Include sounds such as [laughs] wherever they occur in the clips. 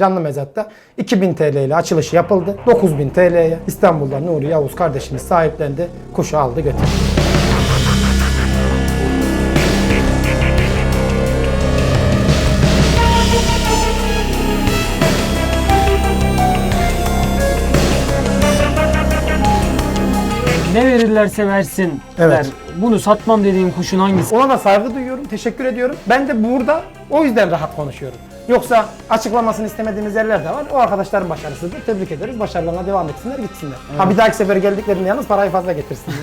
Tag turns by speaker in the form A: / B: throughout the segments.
A: Canlı mezatta 2000 TL ile açılış yapıldı. 9000 TL'ye İstanbul'da Nuri Yavuz kardeşimiz sahiplendi. Kuşu aldı götürdü.
B: Ne verirlerse versin
A: Evet.
B: der. Bunu satmam dediğin kuşun hangisi?
A: Ona da saygı duyuyorum. Teşekkür ediyorum. Ben de burada o yüzden rahat konuşuyorum. Yoksa açıklamasını istemediğimiz yerler de var. O arkadaşların başarısıdır. Tebrik ederiz. Başarılarına devam etsinler, gitsinler. Ha bir dahaki sefer geldiklerinde yalnız parayı fazla getirsinler.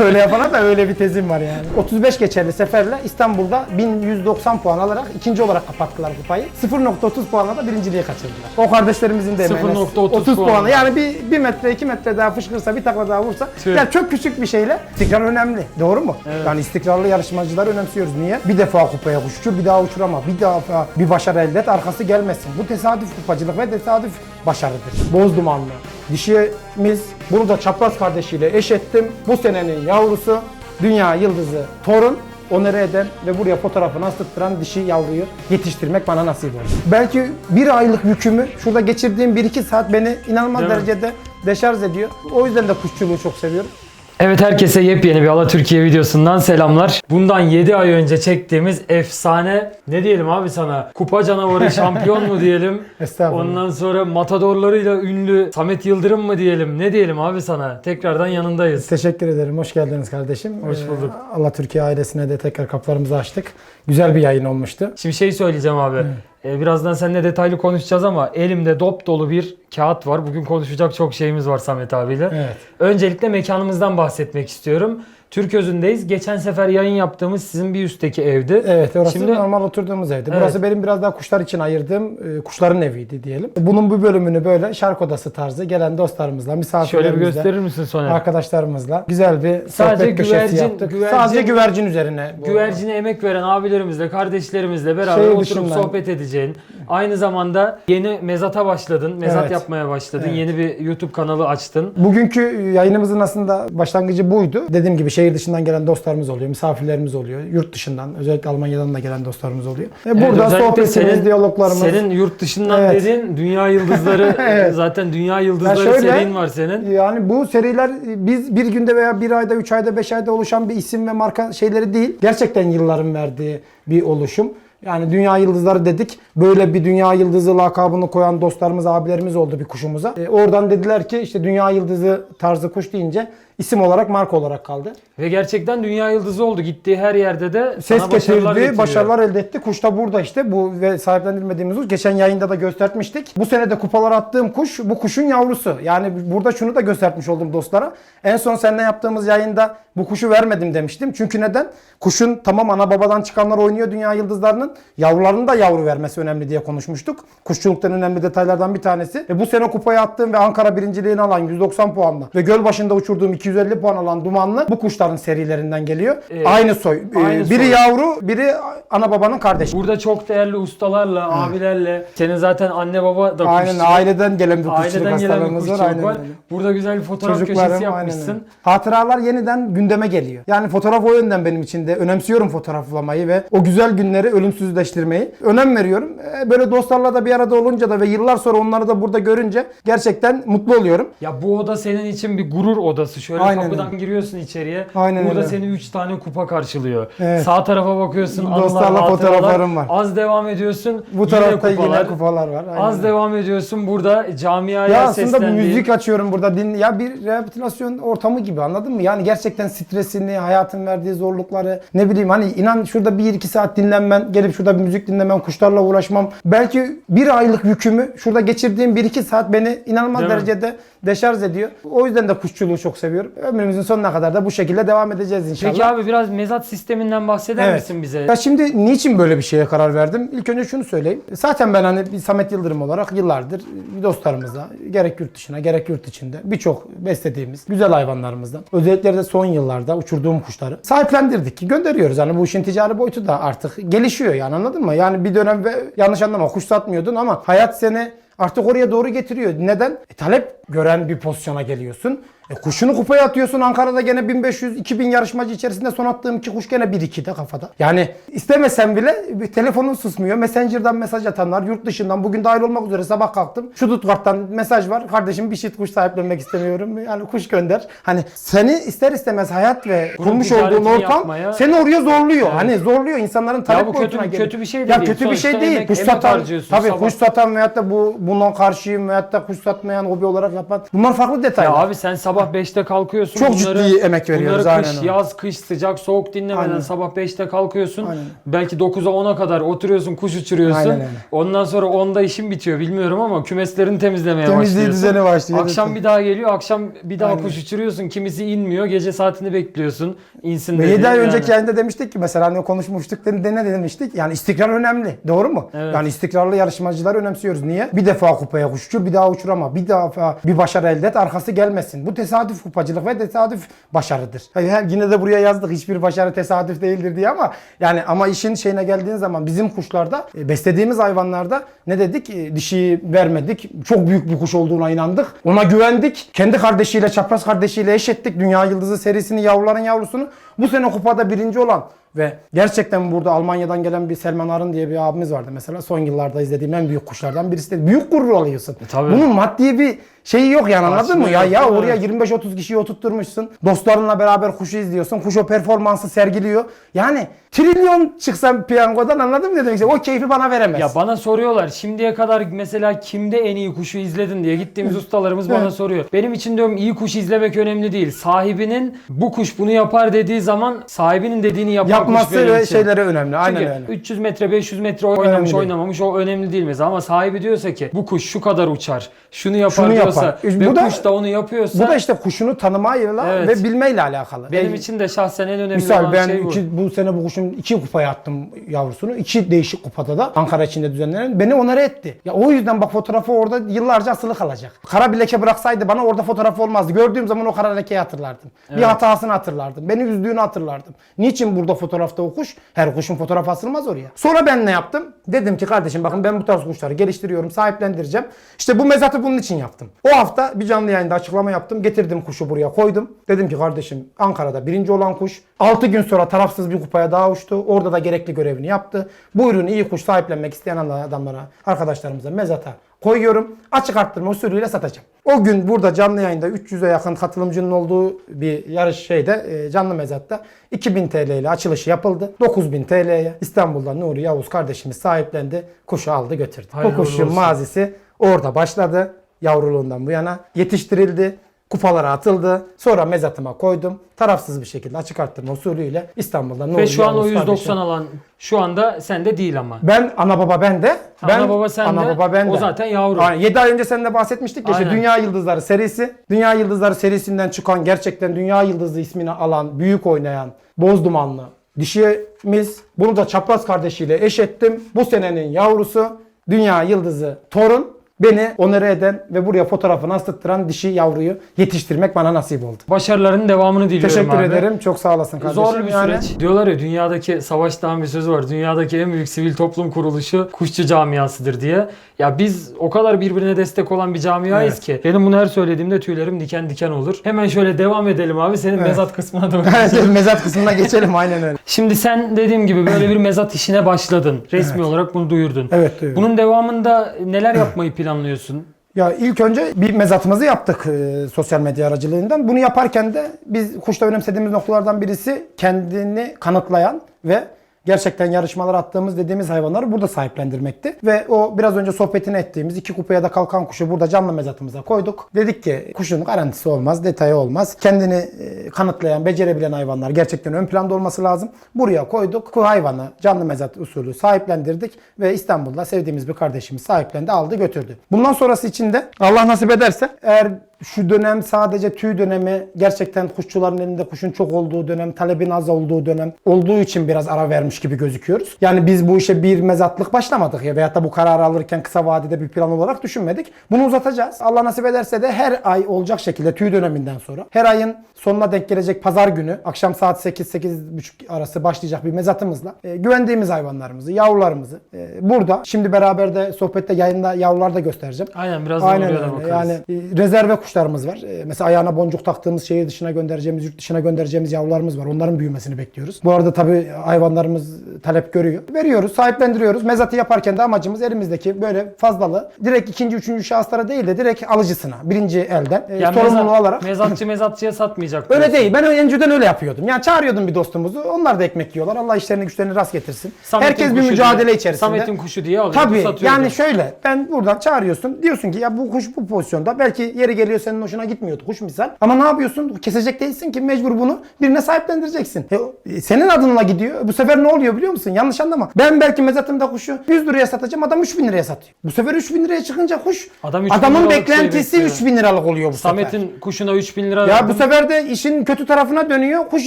A: [laughs] öyle yapana da öyle bir tezim var yani. 35 geçerli seferle İstanbul'da 1190 puan alarak ikinci olarak kapattılar kupayı. 0.30 puanla da birinciliği kaçırdılar. O kardeşlerimizin de emeğine
B: 0.30
A: 30 puanı. Yani bir, bir metre, iki metre daha fışkırsa, bir takla daha vursa.
B: Tüh.
A: Ya çok küçük bir şeyle istikrar önemli. Doğru mu? Yani istikrarlı yarışmacıları önemsiyoruz. Niye? Bir defa kupaya uçur, bir daha uçurama. Bir defa bir başarı elde et, arkası gelmesin. Bu tesadüf kupacılık ve tesadüf başarıdır. Boz dumanlı. Dişimiz bunu da çapraz kardeşiyle eş ettim. Bu senenin yavrusu dünya yıldızı torun onere eden ve buraya fotoğrafını astıttıran dişi yavruyu yetiştirmek bana nasip oldu. Belki bir aylık yükümü şurada geçirdiğim 1-2 saat beni inanılmaz
B: Değil mi?
A: derecede deşarj ediyor. O yüzden de kuşçuluğu çok seviyorum.
B: Evet herkese yepyeni bir Ala Türkiye videosundan selamlar. Bundan 7 ay önce çektiğimiz efsane ne diyelim abi sana kupa canavarı [laughs] şampiyon mu diyelim?
A: Estağfurullah.
B: Ondan sonra matadorlarıyla ünlü Samet Yıldırım mı diyelim? Ne diyelim abi sana? Tekrardan yanındayız.
A: Teşekkür ederim. Hoş geldiniz kardeşim.
B: Hoş
A: Ee,
B: bulduk.
A: Allah Türkiye ailesine de tekrar kapılarımızı açtık. Güzel bir yayın olmuştu.
B: Şimdi şey söyleyeceğim abi. Ee, birazdan seninle detaylı konuşacağız ama elimde dop dolu bir kağıt var. Bugün konuşacak çok şeyimiz var Samet abiyle.
A: Evet.
B: Öncelikle mekanımızdan bahsetmek istiyorum. Türközü'ndeyiz. Geçen sefer yayın yaptığımız sizin bir üstteki evdi.
A: Evet orası
B: Şimdi-
A: normal oturduğumuz evdi.
B: Evet.
A: Burası benim biraz daha kuşlar için ayırdığım e, kuşların eviydi diyelim. Bunun bu bölümünü böyle şark odası tarzı gelen dostlarımızla,
B: Şöyle bir
A: misafirlerimizle,
B: gösterir misin Soner?
A: arkadaşlarımızla güzel bir
B: Sadece
A: sohbet köşesi
B: güvercin-
A: yaptık.
B: güvercin-
A: Sadece güvercin üzerine.
B: Güvercine emek veren abilerimizle, kardeşlerimizle beraber
A: Şey
B: oturup
A: dışından-
B: sohbet edeceğin. Aynı zamanda yeni mezata başladın. Mezat
A: Evet.
B: yapmaya başladın.
A: Evet.
B: Yeni bir YouTube kanalı açtın.
A: Bugünkü yayınımızın aslında başlangıcı buydu. Dediğim gibi şehir dışından gelen dostlarımız oluyor, misafirlerimiz oluyor. Yurt dışından, özellikle Almanya'dan da gelen dostlarımız oluyor. Ve
B: Evet,
A: burada
B: özellikle
A: sohbetimiz, diyaloglarımız.
B: Senin yurt dışından
A: Evet.
B: dediğin dünya yıldızları [laughs]
A: Evet.
B: zaten dünya yıldızları
A: şöyle-
B: serin var senin.
A: Yani bu seriler biz bir günde veya bir ayda, üç ayda, beş ayda oluşan bir isim ve marka şeyleri değil. Gerçekten yılların verdiği bir oluşum. Yani dünya yıldızları dedik. Böyle bir dünya yıldızı lakabını koyan dostlarımız, abilerimiz oldu bir kuşumuza. E, oradan dediler ki işte dünya yıldızı tarzı kuş deyince isim olarak marka olarak kaldı.
B: Ve gerçekten dünya yıldızı oldu. Gittiği her yerde de
A: Ses
B: başarılar
A: getirdi,
B: getiriyor.
A: başarılar elde etti. Kuş da burada işte. Bu ve sahiplendirmediğimiz kuş. Geçen yayında da göstermiştik. Bu sene de kupalar attığım kuş bu kuşun yavrusu. Yani burada şunu da göstermiş oldum dostlara. En son seninle yaptığımız yayında bu kuşu vermedim demiştim. Çünkü neden? Kuşun tamam ana babadan çıkanlar oynuyor dünya yıldızlarının. Yavrularının da yavru vermesi önemli diye konuşmuştuk. Kuşçuluktan önemli detaylardan bir tanesi. Ve bu sene kupaya attığım ve Ankara birinciliğini alan 190 puanla ve göl başında uçurduğum 250 puan alan dumanlı bu kuşların serilerinden geliyor.
B: Ee,
A: Aynı soy. Ee,
B: aynı
A: biri
B: soy.
A: yavru, biri ana babanın kardeşi.
B: Burada çok değerli ustalarla, abilerle, senin zaten anne baba da
A: Aynen
B: kuşçu.
A: aileden gelen bir kuşçuluk
B: Aileden gelen bir
A: var.
B: kuşçuluk
A: Aynen
B: var.
A: öyle.
B: Burada güzel bir fotoğraf köşesi
A: Çocuklarım aynen
B: yapmışsın.
A: öyle. Hatıralar yeniden gündeme geliyor. Yani fotoğraf o yönden benim için de önemsiyorum fotoğraflamayı ve o güzel günleri ölümsüzleştirmeyi. Önem veriyorum. Ee, Böyle dostlarla da bir arada olunca da ve yıllar sonra onları da burada görünce gerçekten mutlu oluyorum.
B: Ya bu oda senin için bir gurur odası. Şöyle
A: Aynen
B: kapıdan
A: öyle.
B: giriyorsun içeriye.
A: Aynen
B: Burada
A: öyle.
B: seni 3 tane kupa karşılıyor.
A: Evet.
B: Sağ tarafa bakıyorsun.
A: Dostlarla
B: anılar,
A: fotoğraflarım var.
B: Az devam ediyorsun.
A: Bu tarafta
B: yine kupalar.
A: yine kupalar var. Aynen
B: Az devam ediyorsun. Burada camiaya
A: Ya aslında
B: seslendiğin-
A: müzik açıyorum burada din ya bir rehabilitasyon ortamı gibi anladın mı? Yani gerçekten stresini, hayatın verdiği zorlukları ne bileyim hani inan şurada bir iki saat dinlenmen, gelip şurada bir müzik dinlemem, kuşlarla uğraşmam. Belki bir aylık yükümü şurada geçirdiğim bir iki saat beni inanılmaz
B: Değil mi?
A: derecede deşarj ediyor. O yüzden de kuşçuluğu çok seviyorum. Ömrümüzün sonuna kadar da bu şekilde devam edeceğiz inşallah.
B: Peki abi biraz mezat sisteminden bahseder
A: Evet.
B: misin bize?
A: Ya şimdi niçin böyle bir şeye karar verdim? İlk önce şunu söyleyeyim. Zaten ben hani bir Samet Yıldırım olarak yıllardır dostlarımızla gerek yurt dışına gerek yurt içinde birçok beslediğimiz güzel hayvanlarımızdan özellikle de son yıllarda uçurduğum kuşları sahiplendirdik. Gönderiyoruz. Yani bu işin ticari boyutu da artık gelişiyor yani anladın mı? Yani bir dönem ve yanlış anlama kuş satmıyordun ama hayat seni artık oraya doğru getiriyor. Neden? E, talep gören bir pozisyona geliyorsun. E, kuşunu kupaya atıyorsun. Ankara'da gene 1500-2000 yarışmacı içerisinde son attığım iki kuş gene 1-2'de kafada. Yani istemesem bile bir telefonun susmuyor. Messenger'dan mesaj atanlar, yurt dışından bugün dahil olmak üzere sabah kalktım. Şu Stuttgart'tan mesaj var. Kardeşim bir çift kuş sahiplenmek istemiyorum. Yani kuş gönder. Hani seni ister istemez hayat ve
B: Bunun
A: kurmuş olduğun ortam
B: yapmaya-
A: seni oraya zorluyor. Hani zorluyor insanların talep
B: bu kötü- kötü bir şey de
A: ya
B: değil.
A: kötü bir
B: Sonuçta
A: şey değil. kuş satan, tabii kuş satan veyahut da bu bundan karşıyım veyahut da kuş satmayan hobi olarak yapan. Bunlar farklı
B: Ya
A: detaylar.
B: abi sen sabah 5'te kalkıyorsun.
A: Çok ciddi emek veriyoruz,
B: Bunları
A: aynen
B: kış,
A: öyle.
B: yaz, kış, sıcak, soğuk dinlemeden
A: Aynen.
B: sabah 5'te kalkıyorsun.
A: Aynen.
B: Belki 9'a 10'a kadar oturuyorsun, kuş uçuruyorsun.
A: Aynen öyle.
B: Ondan sonra 10'da işin bitiyor bilmiyorum ama kümeslerini temizlemeye
A: Temizliği
B: başlıyorsun.
A: düzeni başlıyor.
B: Akşam bir daha geliyor, akşam bir daha
A: Aynen.
B: kuş uçuruyorsun. Kimisi inmiyor, gece saatini bekliyorsun. İnsin diye
A: 7 ay
B: yani.
A: önceki yayında demiştik ki mesela hani konuşmuştuk ne demiştik? Yani istikrar önemli. Doğru mu?
B: Evet.
A: Yani istikrarlı yarışmacıları önemsiyoruz. Niye? Bir defa kupaya kuş uçur, bir daha uçurama. Bir defa bir başarı elde et, arkası gelmesin. Bu tesadüf kupacılık ve tesadüf başarıdır. Yani yine de buraya yazdık hiçbir başarı tesadüf değildir diye ama yani ama işin şeyine geldiğin zaman bizim kuşlarda e, beslediğimiz hayvanlarda ne dedik? E, Dişiyi vermedik. Çok büyük bir kuş olduğuna inandık. Ona güvendik. Kendi kardeşiyle, çapraz kardeşiyle eş ettik. Dünya Yıldızı serisini, yavruların yavrusunu. Bu sene kupada birinci olan ve gerçekten burada Almanya'dan gelen bir Selman Arın diye bir abimiz vardı mesela. Son yıllarda izlediğim en büyük kuşlardan birisi de. Büyük gurur alıyorsun.
B: tabii.
A: Bunun maddi bir şeyi yok yani anladın mı? Ya
B: yok,
A: ya oraya 25-30 kişiyi oturtturmuşsun. Dostlarınla beraber kuşu izliyorsun. Kuş o performansı sergiliyor. Yani trilyon çıksa piyangodan anladın mı demek istiyorum? O keyfi bana veremez.
B: Ya bana soruyorlar şimdiye kadar mesela kimde en iyi kuşu izledin diye gittiğimiz ustalarımız bana soruyor. Benim için diyorum iyi kuş izlemek önemli değil. Sahibinin bu kuş bunu yapar dediği zaman sahibinin dediğini yapan
A: Yapması
B: kuş benim
A: ve
B: için.
A: şeyleri önemli. Aynen
B: Çünkü
A: öyle.
B: 300 metre 500 metre oynamış
A: değil.
B: oynamamış o önemli değil mesela ama sahibi diyorsa ki bu kuş şu kadar uçar şunu yapar
A: Şunu
B: diyorsa
A: yapar. Bu da-
B: kuş da onu yapıyorsa
A: Bu da işte kuşunu tanımayla
B: Evet.
A: ve bilmeyle alakalı.
B: benim
A: Ve-
B: için de şahsen en önemli
A: Misal
B: olan
A: ben
B: şey bu.
A: iki, bu sene bu kuşun iki kupaya attım yavrusunu. İki değişik kupada da Ankara içinde düzenlenen. Beni onara etti. Ya o yüzden bak fotoğrafı orada yıllarca asılı kalacak. Kara bir leke bıraksaydı bana orada fotoğrafı olmazdı. Gördüğüm zaman o kara lekeyi hatırlardım. Bir hatasını hatırlardım. Beni üzdüğünü hatırlardım. Niçin burada fotoğrafta o kuş? Her kuşun fotoğrafı asılmaz oraya. Sonra ben ne yaptım? Dedim ki kardeşim bakın ben bu tarz kuşları geliştiriyorum, sahiplendireceğim. İşte bu mezatı bunun için yaptım. O hafta bir canlı yayında açıklama yaptım. Getirdim kuşu buraya koydum. Dedim ki kardeşim Ankara'da birinci olan kuş. 6 gün sonra tarafsız bir kupaya daha uçtu. Orada da gerekli görevini yaptı. Bu ürünü iyi kuş sahiplenmek isteyen adamlara, arkadaşlarımıza mezata koyuyorum. Açık arttırma usulüyle satacağım. O gün burada canlı yayında 300'e yakın katılımcının olduğu bir yarış şeyde e, canlı mezatta 2000 TL ile açılışı yapıldı. 9000 TL'ye İstanbul'dan Nuri Yavuz kardeşimiz sahiplendi. Kuşu aldı götürdü.
B: Hayırlı
A: Bu kuşun
B: olsun.
A: mazisi orada başladı. Yavruluğundan bu yana yetiştirildi. Kupalara atıldı. Sonra mezatıma koydum. Tarafsız bir şekilde açık arttırma usulüyle İstanbul'dan Nuri
B: Ve şu an o
A: Yavuz
B: 190
A: kardeşim-
B: alan şu anda sende değil ama.
A: ben ana baba. Ben
B: Ana baba sende,
A: Ana baba bende.
B: o zaten yavru.
A: Aynen. 7 ay önce seninle bahsetmiştik ya işte
B: Aynen.
A: Dünya Yıldızları serisi. Dünya Yıldızları serisinden çıkan gerçekten Dünya Yıldızı ismini alan, büyük oynayan, boz dumanlı dişimiz. Bunu da çapraz kardeşiyle eş ettim. Bu senenin yavrusu Dünya Yıldızı torun. Beni onere eden ve buraya fotoğrafını astırttıran dişi yavruyu yetiştirmek bana nasip oldu.
B: Başarılarının devamını diliyorum
A: Teşekkür
B: abi.
A: ederim. Çok sağ olasın kardeşim.
B: Zorlu bir
A: Yani-
B: süreç. Diyorlar ya dünyadaki savaştan bir söz var. Dünyadaki en büyük sivil toplum kuruluşu kuşçu camiasıdır diye. Ya biz o kadar birbirine destek olan bir camiayız
A: Evet.
B: ki. Benim bunu her söylediğimde tüylerim diken diken olur. Hemen şöyle devam edelim abi. Senin mezat kısmına doğru. [laughs]
A: Mezat kısmına geçelim aynen öyle.
B: Şimdi sen dediğim gibi böyle bir mezat işine başladın. Resmi olarak bunu duyurdun.
A: Evet duyuyorum.
B: Bunun devamında neler yapmayı planlıyorsun?
A: Ya ilk önce bir mezatımızı yaptık e, sosyal medya aracılığından. Bunu yaparken de biz kuşta önemsediğimiz noktalardan birisi kendini kanıtlayan ve gerçekten yarışmalar attığımız dediğimiz hayvanları burada sahiplendirmekti. Ve o biraz önce sohbetini ettiğimiz iki kupaya da kalkan kuşu burada canlı mezatımıza koyduk. Dedik ki kuşun garantisi olmaz, detayı olmaz. Kendini e, kanıtlayan, becerebilen hayvanlar gerçekten ön planda olması lazım. Buraya koyduk. Bu hayvanı canlı mezat usulü sahiplendirdik ve İstanbul'da sevdiğimiz bir kardeşimiz sahiplendi, aldı, götürdü. Bundan sonrası için de Allah nasip ederse eğer şu dönem sadece tüy dönemi gerçekten kuşçuların elinde kuşun çok olduğu dönem, talebin az olduğu dönem olduğu için biraz ara vermiş gibi gözüküyoruz. Yani biz bu işe bir mezatlık başlamadık ya veyahut da bu kararı alırken kısa vadede bir plan olarak düşünmedik. Bunu uzatacağız. Allah nasip ederse de her ay olacak şekilde tüy döneminden sonra her ayın sonuna denk gelecek pazar günü akşam saat 8-8.30 arası başlayacak bir mezatımızla e, güvendiğimiz hayvanlarımızı, yavrularımızı e, burada şimdi beraber de sohbette yayında yavrular da göstereceğim.
B: Aynen birazdan
A: Aynen
B: da
A: öyle. Yani e, rezerve kuşlarımız var. Ee, mesela ayağına boncuk taktığımız şehir dışına göndereceğimiz, yurt dışına göndereceğimiz yavrularımız var. Onların büyümesini bekliyoruz. Bu arada tabii hayvanlarımız talep görüyor. Veriyoruz, sahiplendiriyoruz. Mezatı yaparken de amacımız elimizdeki böyle fazlalığı direkt ikinci, üçüncü şahıslara değil de direkt alıcısına, birinci elden e,
B: Yani
A: sorumluluğu
B: mezat-
A: alarak.
B: Mezatçı [laughs] mezatçıya satmayacak.
A: Öyle değil. Ben önceden öyle yapıyordum. Yani çağırıyordum bir dostumuzu. Onlar da ekmek yiyorlar. Allah işlerini güçlerini rast getirsin.
B: Samet'in
A: Herkes bir mücadele
B: diye-
A: içerisinde.
B: Samet'in kuşu diye alıyordu
A: Tabii yani şöyle ben buradan çağırıyorsun diyorsun ki ya bu kuş bu pozisyonda belki yeri geliyor senin hoşuna gitmiyordu kuş misal ama ne yapıyorsun kesecek değilsin ki mecbur bunu birine sahiplendireceksin. E, senin adınla gidiyor bu sefer ne oluyor biliyor musun yanlış anlama ben belki mezatımda kuşu 100 liraya satacağım adam 3000 liraya satıyor. Bu sefer 3000 liraya çıkınca kuş
B: Adam 3000
A: adamın
B: liralık şey
A: beklentisi
B: bekliyor.
A: 3000 liralık oluyor bu sefer.
B: Samet'in kuşuna 3000 lira
A: Ya
B: verdim.
A: bu sefer de işin kötü tarafına dönüyor. Kuş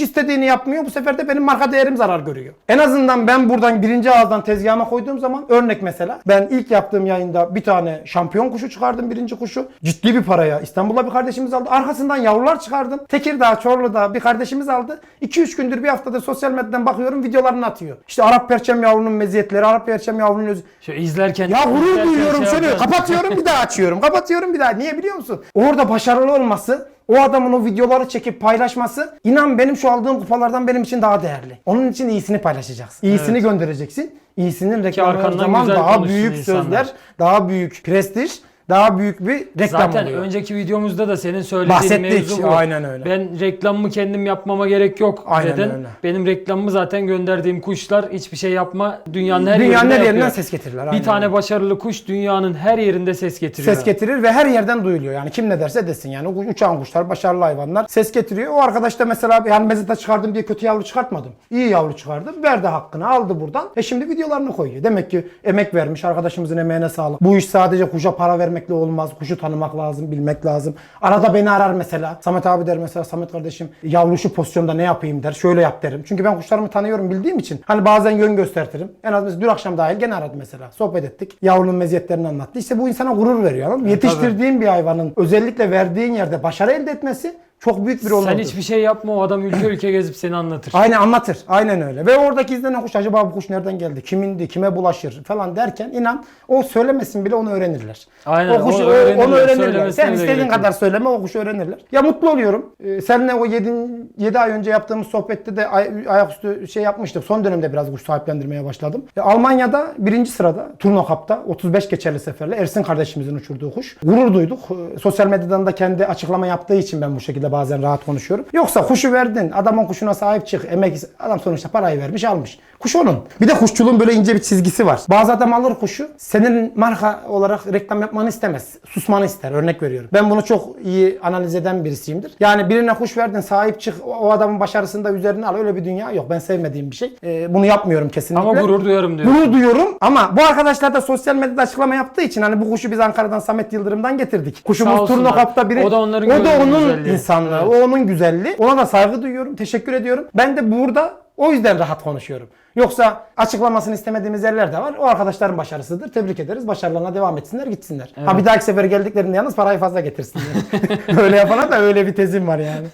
A: istediğini yapmıyor. Bu sefer de benim marka değerim zarar görüyor. En azından ben buradan birinci ağızdan tezgahıma koyduğum zaman örnek mesela ben ilk yaptığım yayında bir tane şampiyon kuşu çıkardım birinci kuşu. Ciddi bir paraya. İstanbul'da bir kardeşimiz aldı. Arkasından yavrular çıkardım. Tekirdağ, Çorlu'da bir kardeşimiz aldı. 2-3 gündür bir haftada sosyal medyadan bakıyorum videolarını atıyor. İşte Arap perçem yavrunun meziyetleri, Arap perçem yavrunun öz...
B: Şöyle izlerken
A: Ya gurur duyuyorum
B: şey yapacaksın.
A: kapatıyorum bir daha [laughs] açıyorum. Kapatıyorum bir daha. Niye biliyor musun? Orada başarılı olması o adamın o videoları çekip paylaşması inan benim şu aldığım kupalardan benim için daha değerli. Onun için iyisini paylaşacaksın. İyisini göndereceksin. İyisinin reklamı zaman daha büyük
B: insanlar.
A: sözler, daha büyük prestij, daha büyük bir reklam
B: Zaten
A: oluyor.
B: önceki videomuzda da senin söylediğin
A: Bahsettik.
B: mevzu bu.
A: Aynen öyle.
B: Ben reklamımı kendim yapmama gerek yok
A: Aynen
B: dedin.
A: öyle.
B: Benim reklamımı zaten gönderdiğim kuşlar hiçbir şey yapma dünyanın her
A: Dünyanın
B: yerinde
A: her yerinden
B: yapıyor.
A: ses getirirler.
B: Bir tane başarılı kuş dünyanın her yerinde ses getiriyor.
A: Ses getirir ve her yerden duyuluyor. Yani kim ne derse desin yani uçan kuşlar, başarılı hayvanlar ses getiriyor. O arkadaş da mesela yani mezata çıkardım diye kötü yavru çıkartmadım. İyi yavru çıkardım. Verdi hakkını aldı buradan. E şimdi videolarını koyuyor. Demek ki emek vermiş. Arkadaşımızın emeğine sağlık. Bu iş sadece kuşa para vermekle olmaz. Kuşu tanımak lazım, bilmek lazım. Arada beni arar mesela. Samet abi der mesela Samet kardeşim yavru şu pozisyonda ne yapayım der. Şöyle yap derim. Çünkü ben kuşlarımı tanıyorum bildiğim için. Hani bazen yön göstertirim. En az mesela dün akşam dahil gene aradı mesela. Sohbet ettik. Yavrunun meziyetlerini anlattı. İşte bu insana gurur veriyor. Anladın mı? Yetiştirdiğin bir hayvanın özellikle verdiğin yerde başarı elde etmesi çok büyük bir onurdur.
B: Sen hiçbir şey yapma o adam ülke ülke gezip seni anlatır.
A: Aynen anlatır. Aynen öyle. Ve oradaki izlenen kuş acaba bu kuş nereden geldi? Kimindi? Kime bulaşır? Falan derken inan o söylemesin bile onu öğrenirler.
B: Aynen,
A: O kuşu,
B: onu öğrenirler,
A: onu öğrenirler. Sen istediğin kadar söyleme o kuşu öğrenirler. Ya mutlu oluyorum. Ee, seninle o 7, 7 ay önce yaptığımız sohbette de ay, ayaküstü şey yapmıştık. Son dönemde biraz kuş sahiplendirmeye başladım. E, Almanya'da birinci sırada Turno Cup'ta 35 geçerli seferle Ersin kardeşimizin uçurduğu kuş. Gurur duyduk. Ee, sosyal medyadan da kendi açıklama yaptığı için ben bu şekilde bazen rahat konuşuyorum. Yoksa kuşu verdin. Adamın kuşuna sahip çık. Emek adam sonuçta parayı vermiş almış. Kuş onun. Bir de kuşçuluğun böyle ince bir çizgisi var. Bazı adam alır kuşu. Senin marka olarak reklam yapmanı istemez. Susmanı ister. Örnek veriyorum. Ben bunu çok iyi analiz eden birisiyimdir. Yani birine kuş verdin sahip çık. O, adamın başarısını da üzerine al. Öyle bir dünya yok. Ben sevmediğim bir şey. Ee, bunu yapmıyorum kesinlikle.
B: Ama gurur duyarım diyor.
A: Gurur duyuyorum ama bu arkadaşlar da sosyal medyada açıklama yaptığı için hani bu kuşu biz Ankara'dan Samet Yıldırım'dan getirdik. Kuşumuz
B: olsunlar.
A: Turno Cup'ta biri.
B: O da onların
A: o da onun
B: güzelliği.
A: İnsanlığı.
B: Evet.
A: O onun güzelliği. Ona da saygı duyuyorum. Teşekkür ediyorum. Ben de burada o yüzden rahat konuşuyorum. Yoksa açıklamasını istemediğimiz yerler de var. O arkadaşların başarısıdır. Tebrik ederiz. Başarılarına devam etsinler, gitsinler. Ha bir dahaki sefer geldiklerinde yalnız parayı fazla getirsinler. [laughs] öyle yapana da öyle bir tezim var yani.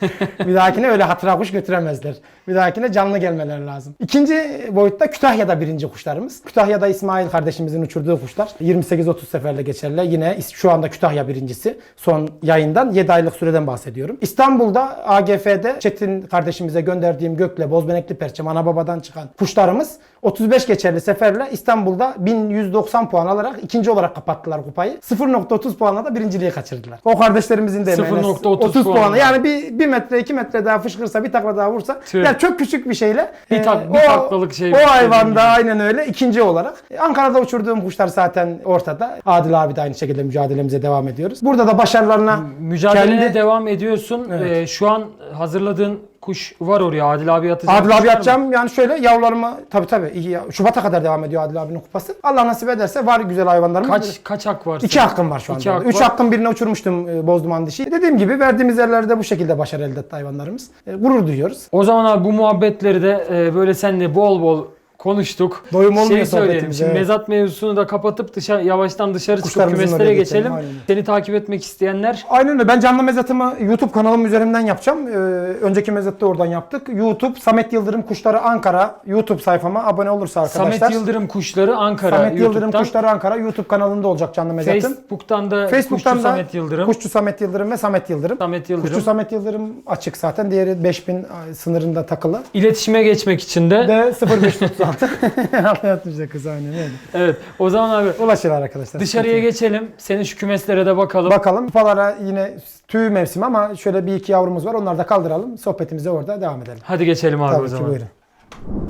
A: Bir dahakine öyle hatıra kuş götüremezler. Bir dahakine canlı gelmeler lazım. İkinci boyutta Kütahya'da birinci kuşlarımız. Kütahya'da İsmail kardeşimizin uçurduğu kuşlar. 28-30 seferle geçerli. Yine şu anda Kütahya birincisi. Son yayından 7 aylık süreden bahsediyorum. İstanbul'da AGF'de Çetin kardeşimize gönderdiğim gökle bozbenekli perçem ana babadan çıkan kuşlarımız 35 geçerli seferle İstanbul'da 1190 puan alarak ikinci olarak kapattılar kupayı. 0.30 puanla da birinciliği kaçırdılar. O kardeşlerimizin de emeğine
B: 0.30
A: 30
B: puanla.
A: puanla. Yani bir, bir metre iki metre daha fışkırsa bir takla daha vursa
B: Tüh.
A: yani çok küçük bir şeyle
B: Bir
A: e,
B: tak- bir taklalık şey-
A: o hayvan da
B: şey
A: aynen öyle ikinci olarak. E, Ankara'da uçurduğum kuşlar zaten ortada. Adil abi de aynı şekilde mücadelemize devam ediyoruz. Tabii da başarılarına
B: Mücadelene
A: kendi-
B: devam ediyorsun.
A: Evet.
B: Ee, şu an hazırladığın kuş var oraya. Adil abi atacak.
A: Adil abi atacağım yani şöyle yavrularımı tabii tabii iyi ya- Şubat'a kadar devam ediyor Adil abinin kupası. Allah nasip ederse var güzel hayvanlarımız.
B: Kaç kaç hak var?
A: İki
B: senin?
A: hakkım var şu anda.
B: İki hak
A: Üç
B: var.
A: hakkım birine uçurmuştum e, bozduman dişi. Dediğim gibi verdiğimiz yerlerde bu şekilde başarı elde etti hayvanlarımız. E, gurur duyuyoruz.
B: O zaman abi bu muhabbetleri de e, böyle seninle bol bol konuştuk.
A: Doyum olmuyor
B: Şey söyleyelim. Şimdi
A: evet.
B: mezat mevzusunu da kapatıp dışarı yavaştan dışarı çıkıp kümeslere geçelim.
A: geçelim, aynen.
B: Seni takip etmek isteyenler
A: Aynen öyle. Ben canlı mezatımı YouTube kanalım üzerinden yapacağım. Ee, önceki mezatta oradan yaptık. YouTube Samet Yıldırım Kuşları Ankara YouTube sayfama abone olursa arkadaşlar.
B: Samet Yıldırım Kuşları Ankara
A: Samet Yıldırım
B: YouTube'dan.
A: Kuşları Ankara YouTube kanalında olacak canlı mezatım.
B: Facebook'tan da
A: Facebook'tan
B: Kuşçu
A: da
B: Samet Yıldırım.
A: Kuşçu Samet Yıldırım ve Samet Yıldırım.
B: Samet Yıldırım.
A: Kuşçu Samet Yıldırım açık zaten. Diğeri 5000 sınırında takılı.
B: İletişime geçmek için de
A: De 0536. [laughs] Anlatmış kız aynen öyle.
B: evet o zaman abi
A: Ulaşırlar arkadaşlar.
B: dışarıya geçelim. Senin şu kümeslere de bakalım.
A: Bakalım. Kupalara yine tüy mevsimi ama şöyle bir iki yavrumuz var. Onları da kaldıralım. Sohbetimize orada devam edelim.
B: Hadi geçelim abi o
A: Tabii ki
B: zaman.
A: buyurun.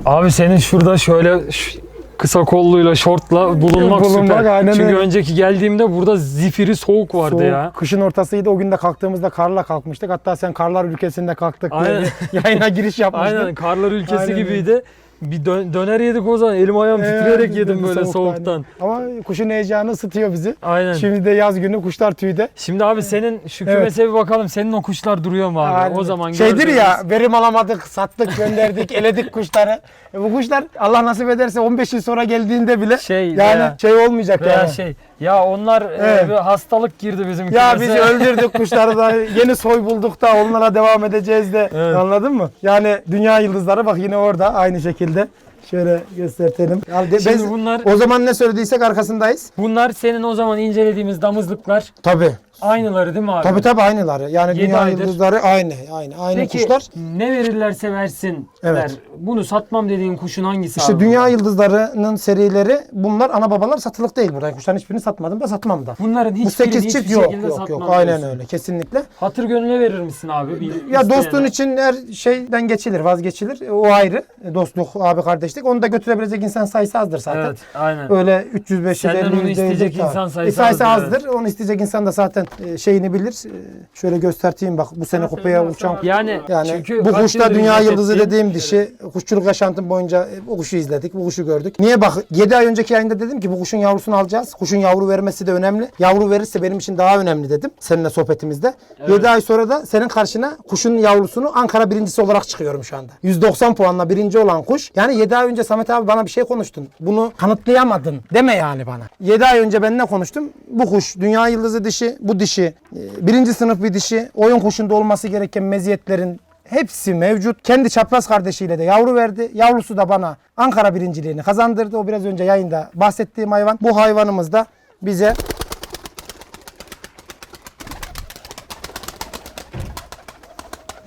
B: Abi senin şurada şöyle ş- kısa kolluyla şortla bulunmak,
A: Bulunmak,
B: süper.
A: aynen
B: Çünkü
A: öyle.
B: önceki geldiğimde burada zifiri soğuk vardı
A: Soğuk,
B: ya.
A: Kışın ortasıydı. O gün de kalktığımızda karla kalkmıştık. Hatta sen karlar ülkesinde kalktık diye
B: Aynen.
A: bir [laughs] yayına giriş yapmıştın.
B: Aynen karlar ülkesi
A: Aynen öyle.
B: gibiydi. Bir dö- döner yedik o zaman elim ayağım titreyerek yedim böyle
A: soğuktan. Ama kuşun heyecanı ısıtıyor bizi.
B: Aynen. Şimdi,
A: Şimdi de yaz günü kuşlar tüyde.
B: abi senin şu kümese bir bakalım. Senin o kuşlar duruyor mu abi?
A: Aynen.
B: O zaman
A: Şeydir
B: gördüğümüz-
A: ya verim alamadık, sattık, gönderdik, [laughs] eledik kuşları. E bu kuşlar Allah nasip ederse 15 yıl sonra geldiğinde bile
B: Şey
A: yani
B: veya-
A: şey olmayacak
B: Veya
A: yani.
B: şey ya onlar e,
A: Evet.
B: bir hastalık girdi bizim
A: Ya biz [laughs] öldürdük kuşları da yeni soy bulduk da onlara devam edeceğiz de
B: Evet.
A: anladın mı? Yani dünya yıldızları bak yine orada aynı şekilde. Şöyle göstertelim. De-
B: Şimdi
A: biz-
B: bunlar
A: o zaman ne söylediysek arkasındayız.
B: bunlar senin o zaman incelediğimiz damızlıklar
A: Tabii.
B: Aynıları değil mi abi?
A: Tabii tabii aynıları. Yani
B: Yedi
A: dünya
B: aydır.
A: yıldızları aynı. Aynı. Aynı
B: Peki
A: kuşlar.
B: ne verirlerse versinler.
A: Evet.
B: Bunu satmam dediğin kuşun hangisi
A: İşte
B: abi?
A: dünya yıldızlarının serileri bunlar ana babalar satılık değil burada. Kuşların hiçbirini satmadım da satmam da.
B: Bunların
A: Bu
B: hiçbirini
A: 8
B: hiçbir
A: çift yok
B: şekilde
A: yok
B: satmam
A: yok. Aynen
B: diyorsun.
A: öyle kesinlikle.
B: Hatır gönüle verir misin abi? Bir
A: Ya
B: isteyene?
A: dostluğun için her şeyden geçilir, vazgeçilir. O ayrı. Dostluk, abi kardeşlik. Onu da götürebilecek insan sayısı azdır zaten.
B: Evet aynen.
A: Öyle 300 500
B: Senden
A: 50
B: onu isteyecek insan sayısı
A: E, sayısı
B: azdır,
A: azdır. Onu isteyecek insan da zaten e, şeyini bilir. E, Şöyle göstereyim bak bu sene kupaya uçan
B: Yani,
A: yani
B: çünkü
A: bu
B: kaç
A: kuş da
B: yıldır
A: dünya
B: hizmet
A: yıldızı dediğim dişi. Kuşçuluk yaşantım boyunca e, bu kuşu izledik, bu kuşu gördük. Niye bak 7 ay önceki yayında dedim ki bu kuşun yavrusunu alacağız. Kuşun yavru vermesi de önemli. Yavru verirse benim için daha önemli dedim seninle sohbetimizde. 7 ay sonra da senin karşına kuşun yavrusunu Ankara birincisi olarak çıkıyorum şu anda. 190 puanla birinci olan kuş. Yani 7 ay önce Samet abi bana bir şey konuştun. Bunu kanıtlayamadın deme yani bana. 7 ay önce ben ne konuştum? Bu kuş dünya yıldızı dişi, bu dişi e, birinci sınıf bir dişi. Oyun kuşunda olması gereken meziyetlerin hepsi mevcut. Kendi çapraz kardeşiyle de yavru verdi. Yavrusu da bana Ankara birinciliğini kazandırdı. O biraz önce yayında bahsettiğim hayvan. Bu hayvanımız da bize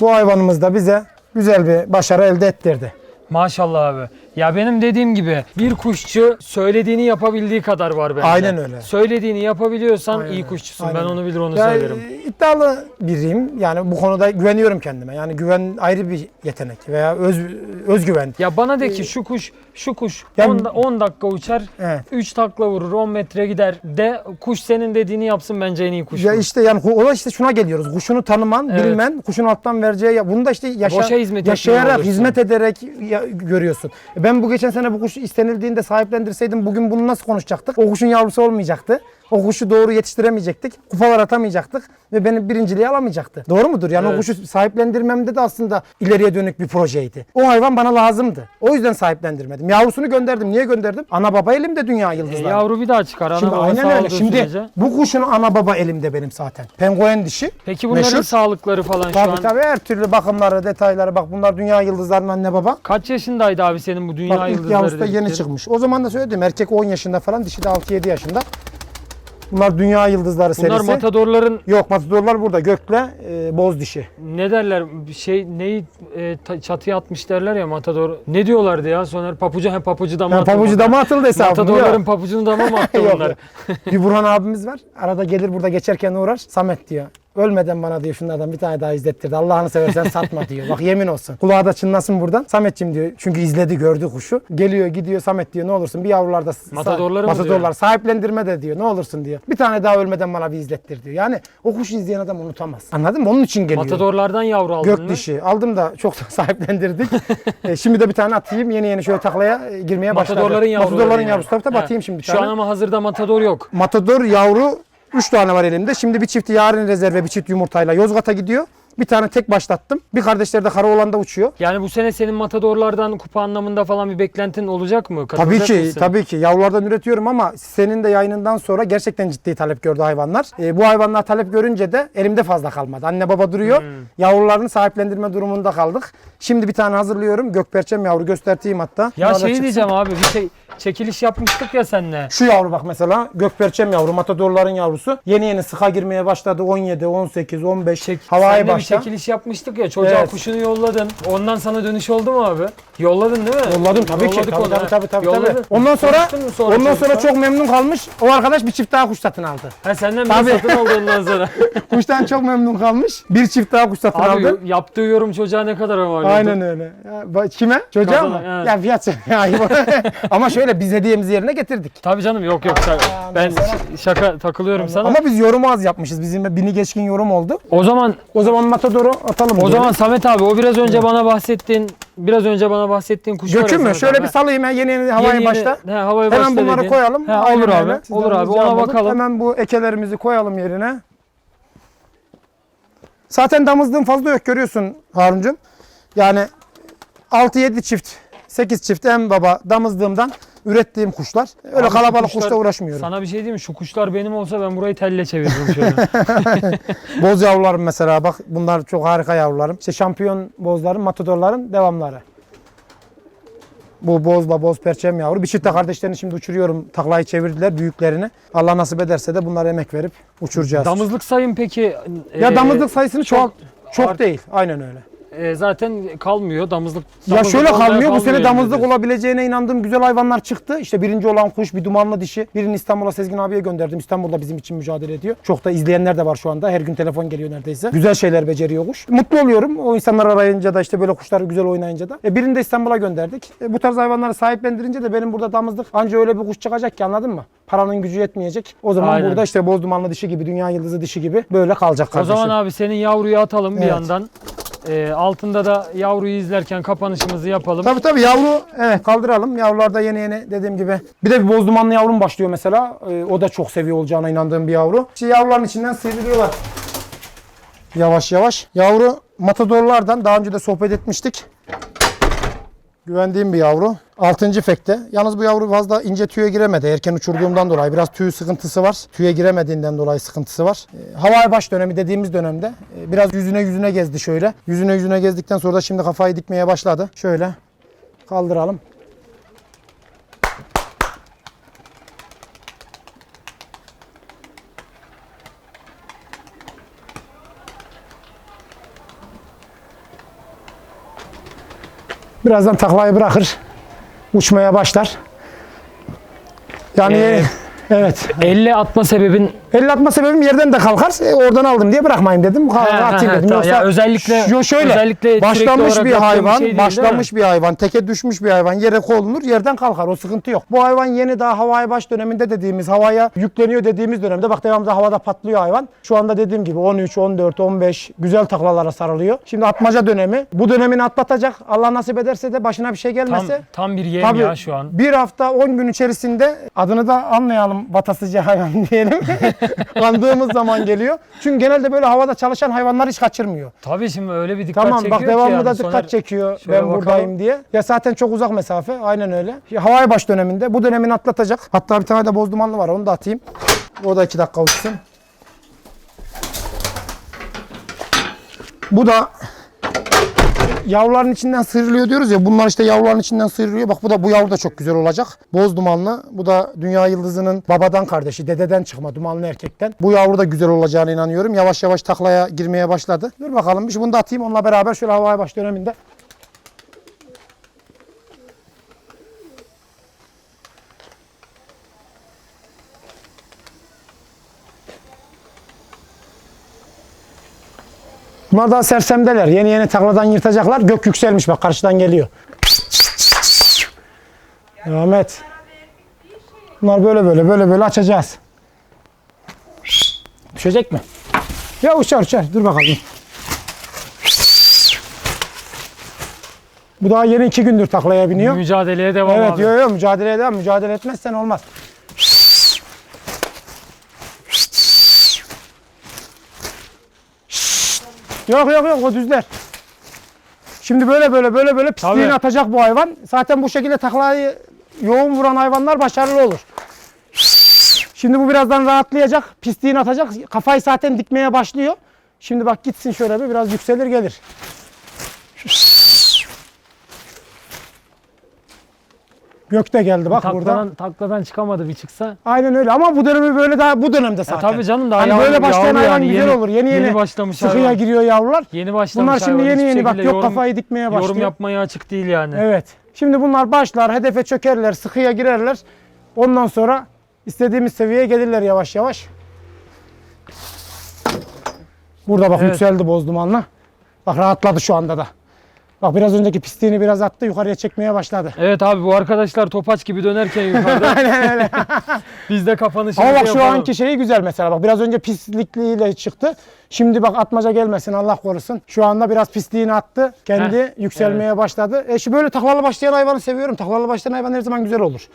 A: bu hayvanımız da bize güzel bir başarı elde ettirdi.
B: Maşallah abi. Ya benim dediğim gibi bir kuşçu söylediğini yapabildiği kadar var bende.
A: Aynen öyle.
B: Söylediğini yapabiliyorsan
A: Aynen
B: iyi
A: öyle.
B: kuşçusun.
A: Aynen
B: Ben onu bilir onu
A: Ya,
B: söylerim.
A: İddialı biriyim. Yani bu konuda güveniyorum kendime. Yani güven ayrı bir yetenek veya öz özgüven.
B: Ya bana de ki şu kuş şu kuş
A: Ya-
B: 10 da- 10 dakika uçar.
A: Evet.
B: 3 takla vurur 10 metre gider de kuş senin dediğini yapsın bence en iyi kuş.
A: Ya
B: bu.
A: işte yani o da işte şuna geliyoruz. Kuşunu tanıman,
B: Evet.
A: bilmen, kuşun alttan vereceği ya bunu da işte yaşa,
B: Boşa hizmet
A: yaşayarak,
B: olursun.
A: hizmet ederek ya- görüyorsun. E Ben bu geçen sene bu kuş istenildiğinde sahiplendirseydim bugün bunu nasıl konuşacaktık? O kuşun yavrusu olmayacaktı. O kuşu doğru yetiştiremeyecektik. Kupalar atamayacaktık ve benim birinciliği alamayacaktı. Doğru mudur? Yani
B: Evet.
A: o kuşu sahiplendirmemde de aslında ileriye dönük bir projeydi. O hayvan bana lazımdı. O yüzden sahiplendirmedim. Yavrusunu gönderdim. Niye gönderdim? Ana baba elimde dünya
B: E,
A: yıldızları.
B: yavru bir daha çıkar. Ana
A: Şimdi
B: baba
A: aynen öyle. Şimdi
B: sürece.
A: bu kuşun ana baba elimde benim zaten. Penguen dişi.
B: Peki bunların
A: meşhur.
B: sağlıkları falan şu
A: Tabii
B: an
A: tabii her türlü bakımları, detayları bak bunlar dünya yıldızlarının anne baba.
B: kaç yaşındaydı abi senin bu dünya
A: Bak ilk
B: yıldızları
A: yavrusu da yeni
B: dedikleri?
A: çıkmış. O zaman da söyledim erkek 10 yaşında falan dişi de 6-7 yaşında. Bunlar dünya yıldızları
B: Bunlar
A: serisi.
B: matadorların
A: Yok matadorlar burada gökle e, boz dişi.
B: ne derler şey neyi e, çatıya atmış derler ya matador. Ne diyorlardı ya Soner papucu he papucu dama
A: Yani
B: atıldı.
A: pabucu dama atıldı hesabı.
B: Matadorların papucunu dama mı [laughs] attı onlar?
A: bir Burhan abimiz var. Arada gelir burada geçerken uğrar. Samet diyor. Ölmeden bana diyor şunlardan bir tane daha izlettirdi. Allah'ını seversen satma diyor. Bak yemin olsun. Kulağı da çınlasın buradan. Sametçim diyor. Çünkü izledi gördü kuşu. Geliyor gidiyor Samet diyor ne olursun bir yavrularda
B: Matadorları mı
A: matadorlar
B: diyor?
A: sahiplendirme de diyor. Ne olursun diyor. Bir tane daha ölmeden bana bir izlettir diyor. Yani o kuşu izleyen adam unutamaz. Anladın mı? Onun için geliyor.
B: Matadorlardan yavru aldın
A: Gök
B: mı?
A: dişi. Aldım da çok da [laughs] sahiplendirdik. [laughs] E, şimdi de bir tane atayım. Yeni yeni şöyle taklaya e, girmeye başladı.
B: Matadorların yavruları.
A: Matadorların
B: yani.
A: yavrusu. Tabii tabii
B: He.
A: atayım şimdi bir
B: Şu
A: tane.
B: an ama hazırda matador yok.
A: Matador yavru 3 tane var elimde. Şimdi bir çifti yarın rezerve bir çift yumurtayla Yozgat'a gidiyor. Bir tane tek başlattım. Bir kardeşleri de Karaoğlan'da uçuyor.
B: Yani bu sene senin matadorlardan kupa anlamında falan bir beklentin olacak mı?
A: Tabii
B: Katılacak
A: ki,
B: mısın?
A: tabii ki. Yavrulardan üretiyorum ama senin de yayınından sonra gerçekten ciddi talep gördü hayvanlar. Ee, bu hayvanlar talep görünce de elimde fazla kalmadı. Anne baba duruyor.
B: Hmm.
A: Yavrularını sahiplendirme durumunda kaldık. Şimdi bir tane hazırlıyorum. Gökperçem yavru göstereyim hatta.
B: Ya
A: Bunlar
B: şey
A: çıksın.
B: diyeceğim abi bir şey çekiliş yapmıştık ya seninle.
A: Şu yavru bak mesela gökperçem yavru matadorların yavrusu. Yeni yeni sıka girmeye başladı 17, 18, 15
B: Çek,
A: havai
B: seninle bir çekiliş yapmıştık ya çocuğa
A: Evet.
B: kuşunu yolladın. Ondan sana dönüş oldu mu abi? Yolladın değil mi?
A: Yolladım tabii ki.
B: Yolladık
A: Tabii, tabii, tabii, tabii,
B: Yolladın.
A: tabii. Ondan sonra
B: Konuştun mu sonra
A: ondan sonra
B: çocukla?
A: çok memnun kalmış. O arkadaş bir çift daha kuş satın aldı.
B: Ha senden bir
A: Tabii.
B: satın aldı ondan sonra. [laughs]
A: Kuştan çok memnun kalmış. Bir çift daha kuş satın
B: abi
A: aldı.
B: yaptığı yorum çocuğa ne kadar oldu?
A: Aynen öyle. Ya, ba- kime? Çocuğa mı?
B: Kadına, evet.
A: Ya fiyat ya, [laughs] Ama şöyle biz hediyemizi yerine getirdik.
B: Tabii canım yok yok şaka. ben ş- şaka takılıyorum sana.
A: Ama biz yorumu az yapmışız. Bizim bini geçkin yorum oldu.
B: o zaman
A: O zaman Matador'u atalım.
B: o
A: geri.
B: zaman Samet abi o biraz önce bana bahsettiğin biraz önce bana bahsettiğin kuş var ya
A: Gökü mü?
B: Samet
A: Şöyle bir salayım ya yeni yeni havayı
B: Yeni
A: başta.
B: He, havayı
A: Hemen
B: başta
A: bunları
B: dedin.
A: koyalım.
B: He,
A: Aynen
B: olur
A: öyle.
B: abi.
A: Sizden
B: Olur abi.
A: ricam
B: Ona
A: olur.
B: bakalım.
A: Hemen bu ekelerimizi koyalım yerine. Zaten damızlığın fazla yok görüyorsun Harun'cum. Yani 6-7 çift, 8 çift en baba damızlığımdan ürettiğim kuşlar. Öyle
B: Abi
A: kalabalık
B: kuşlar-
A: kuşla uğraşmıyorum.
B: Sana bir şey diyeyim mi? Şu kuşlar benim olsa ben burayı telle çeviririm şöyle. [laughs]
A: Boz yavrularım mesela bak bunlar çok harika yavrularım. İşte şampiyon bozların, matadorların devamları. Bu bozla boz perçem yavru. Bir çift de kardeşlerini şimdi uçuruyorum. Taklayı çevirdiler büyüklerini. Allah nasip ederse de bunlara emek verip uçuracağız.
B: Damızlık sayın peki?
A: ya
B: e,
A: damızlık sayısını çok çok
B: art-
A: değil. Aynen öyle.
B: E, zaten kalmıyor damızlık.
A: Ya
B: damızlık
A: şöyle
B: olmaya
A: kalmıyor. Bu sene damızlık olabileceğine inandığım güzel hayvanlar çıktı. İşte birinci olan kuş bir dumanlı dişi. Birini İstanbul'a Sezgin abiye gönderdim. İstanbul'da bizim için mücadele ediyor. Çok da izleyenler de var şu anda. Her gün telefon geliyor neredeyse. Güzel şeyler beceriyor kuş. Mutlu oluyorum. O insanlar arayınca da işte böyle kuşlar güzel oynayınca da. E, birini de İstanbul'a gönderdik. E, bu tarz hayvanları sahiplendirince de benim burada damızlık anca öyle bir kuş çıkacak ki anladın mı? Paranın gücü yetmeyecek. O zaman
B: Aynen.
A: burada işte boz dumanlı dişi gibi, dünya yıldızı dişi gibi böyle kalacak
B: O
A: kardeşim.
B: zaman abi senin yavruyu atalım bir
A: Evet.
B: yandan. E, altında da yavruyu izlerken kapanışımızı yapalım.
A: Tabii tabii yavru evet kaldıralım. Yavrular da yeni yeni dediğim gibi. Bir de bir boz dumanlı yavrum başlıyor mesela. Ee, o da çok seviyor olacağına inandığım bir yavru. İşte yavruların içinden sıyrılıyorlar. Yavaş yavaş. Yavru matadorlardan daha önce de sohbet etmiştik. Güvendiğim bir yavru. 6. fekte. Yalnız bu yavru fazla ince tüye giremedi. Erken uçurduğumdan dolayı biraz tüy sıkıntısı var. Tüye giremediğinden dolayı sıkıntısı var. Ee, havai baş dönemi dediğimiz dönemde e, biraz yüzüne yüzüne gezdi şöyle. Yüzüne yüzüne gezdikten sonra da şimdi kafayı dikmeye başladı. Şöyle kaldıralım. Birazdan taklayı bırakır. Uçmaya başlar. Yani
B: Ee,
A: evet.
B: Elle atma sebebin
A: El atma sebebim yerden de kalkar. E, oradan aldım diye bırakmayayım dedim. Ka-
B: He, he,
A: atayım
B: he,
A: dedim. Yoksa
B: Ya özellikle-
A: Yo, şöyle
B: özellikle
A: başlamış bir hayvan,
B: şey değil, değil
A: başlamış bir hayvan, teke düşmüş bir hayvan yere konulur, yerden kalkar. O sıkıntı yok. Bu hayvan yeni daha havaya baş döneminde dediğimiz, havaya yükleniyor dediğimiz dönemde bak devamlı havada patlıyor hayvan. Şu anda dediğim gibi 13, 14, 15 güzel taklalara sarılıyor. Şimdi atmaca dönemi. Bu dönemini atlatacak. Allah nasip ederse de başına bir şey
B: tam,
A: gelmese
B: tam bir yem ya şu an.
A: bir hafta 10 gün içerisinde adını da anmayalım batasıcı hayvan [laughs] diyelim. Andığımız zaman geliyor. Çünkü genelde böyle havada çalışan hayvanlar hiç kaçırmıyor.
B: Tabii şimdi öyle bir dikkat
A: Tamam
B: çekiyor
A: bak devamlı
B: yani.
A: da
B: Soner-
A: dikkat çekiyor ben
B: bakalım.
A: buradayım diye. Ya zaten çok uzak mesafe aynen öyle. Havai baş döneminde bu dönemini atlatacak. Hatta bir tane de boz dumanlı var onu da atayım. O da 2 dakika uçsun. Bu da yavruların içinden sıyrılıyor diyoruz ya. Bunlar işte yavruların içinden sıyrılıyor. Bak bu da bu yavru da çok güzel olacak. Boz dumanlı. Bu da dünya yıldızının babadan kardeşi, dededen çıkma dumanlı erkekten. Bu yavru da güzel olacağına inanıyorum. Yavaş yavaş taklaya girmeye başladı. Dur bakalım bir bunu da atayım onunla beraber şöyle havaya baş döneminde. Bunlar daha sersemdeler. Yeni yeni takladan yırtacaklar. Gök yükselmiş bak karşıdan geliyor. Devam et. Bunlar böyle böyle böyle böyle açacağız. Düşecek mi? Ya uçar uçar. Dur bakalım. Bu daha yeni iki gündür taklaya biniyor.
B: Mücadeleye devam
A: Evet
B: abi.
A: yo yo mücadele eden mücadele etmezsen olmaz. Yok yok yok o düzler. Şimdi böyle böyle böyle böyle pisliğini
B: Tabii.
A: atacak bu hayvan. Zaten bu şekilde taklayı yoğun vuran hayvanlar başarılı olur. Şimdi bu birazdan rahatlayacak. Pisliğini atacak. Kafayı zaten dikmeye başlıyor. Şimdi bak gitsin şöyle bir biraz yükselir gelir. Gökte geldi bak burada.
B: Takladan, takladan çıkamadı bir çıksa.
A: Aynen öyle ama bu dönemi böyle daha bu dönemde zaten.
B: tabii canım, daha
A: hani
B: yavru-
A: böyle başlayan hayvan
B: yani,
A: güzel
B: yeni-
A: olur. Yeni yeni,
B: yeni başlamış
A: sıkıya
B: hayvan.
A: giriyor yavrular.
B: Yeni başlamış
A: Bunlar şimdi yeni yeni bak yok
B: yorum-
A: kafayı dikmeye başlıyor.
B: Yorum yapmaya açık değil yani.
A: Evet. Şimdi bunlar başlar, hedefe çökerler, sıkıya girerler. Ondan sonra istediğimiz seviyeye gelirler yavaş yavaş. Burada bak
B: Evet.
A: yükseldi boz dumanla. Bak rahatladı şu anda da. Bak biraz önceki pisliğini biraz attı, yukarıya çekmeye başladı.
B: Evet abi bu arkadaşlar topaç gibi dönerken yukarıda [laughs]
A: Aynen öyle. [laughs]
B: biz de kapanışı
A: Ama bak şu
B: yapalım.
A: anki şeyi güzel mesela. Bak biraz önce pislikliğiyle çıktı. Şimdi bak atmaca gelmesin Allah korusun. Şu anda biraz pisliğini attı. Kendi
B: Heh,
A: yükselmeye başladı. E şu böyle taklalı başlayan hayvanı seviyorum. Taklalı başlayan hayvan her zaman güzel olur.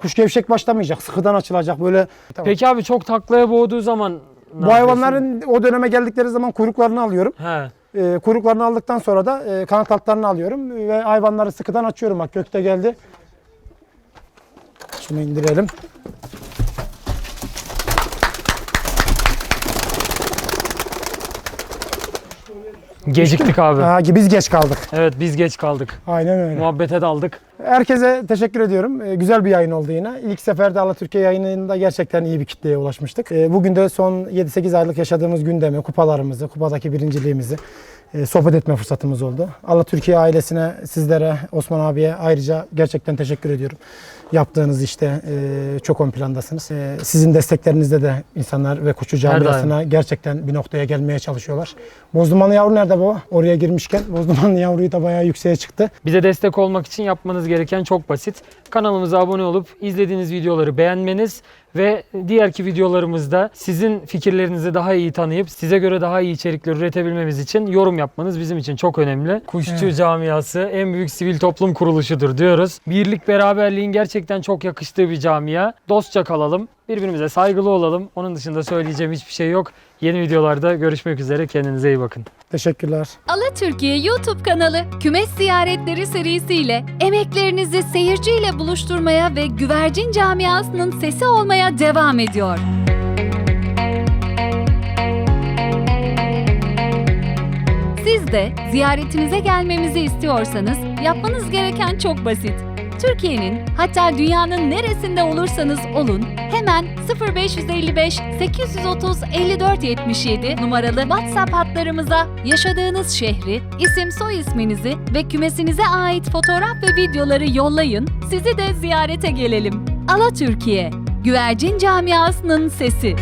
A: Kuş gevşek başlamayacak. Sıkıdan açılacak böyle. Tamam.
B: Peki abi çok taklaya boğduğu zaman ne
A: Bu hayvanların o döneme geldikleri zaman kuyruklarını alıyorum.
B: He.
A: E, kuyruklarını aldıktan sonra da e, kanat altlarını alıyorum ve hayvanları sıkıdan açıyorum. Bak gökte geldi. Şunu indirelim.
B: Geciktik [laughs] abi.
A: Ha, biz geç kaldık.
B: Evet biz geç kaldık.
A: Aynen öyle.
B: Muhabbete daldık.
A: Herkese teşekkür ediyorum. Ee, güzel bir yayın oldu yine. İlk seferde Allah Türkiye yayınında gerçekten iyi bir kitleye ulaşmıştık. Ee, bugün de son 7-8 aylık yaşadığımız gündemi, kupalarımızı, kupadaki birinciliğimizi e, sohbet etme fırsatımız oldu. Allah Türkiye ailesine, sizlere, Osman abiye ayrıca gerçekten teşekkür ediyorum. Yaptığınız işte e, çok ön plandasınız. E, sizin desteklerinizle de insanlar ve
B: daim.
A: camiasına gerçekten bir noktaya gelmeye çalışıyorlar. Bozdumanlı yavru nerede baba? Oraya girmişken Bozdumanlı yavruyu da bayağı yükseğe çıktı.
B: Bize destek olmak için yapmanız gereken çok basit. Kanalımıza abone olup izlediğiniz videoları beğenmeniz ve diğerki videolarımızda sizin fikirlerinizi daha iyi tanıyıp size göre daha iyi içerikler üretebilmemiz için yorum yapmanız bizim için çok önemli. Kuşçu camiası en büyük sivil toplum kuruluşudur diyoruz. Birlik beraberliğin gerçekten çok yakıştığı bir camia. Dostça kalalım. Birbirimize saygılı olalım. Onun dışında söyleyeceğim hiçbir şey yok. Yeni videolarda görüşmek üzere. Kendinize iyi bakın.
A: Teşekkürler.
C: Ala Türkiye YouTube kanalı kümes ziyaretleri serisiyle emeklerinizi seyirciyle buluşturmaya ve güvercin camiasının sesi olmaya devam ediyor. Siz de ziyaretinize gelmemizi istiyorsanız yapmanız gereken çok basit. Türkiye'nin hatta dünyanın neresinde olursanız olun hemen 0555 830 54 77 numaralı WhatsApp hatlarımıza yaşadığınız şehri, isim soy isminizi ve kümesinize ait fotoğraf ve videoları yollayın. Sizi de ziyarete gelelim. Ala Türkiye, güvercin camiasının sesi.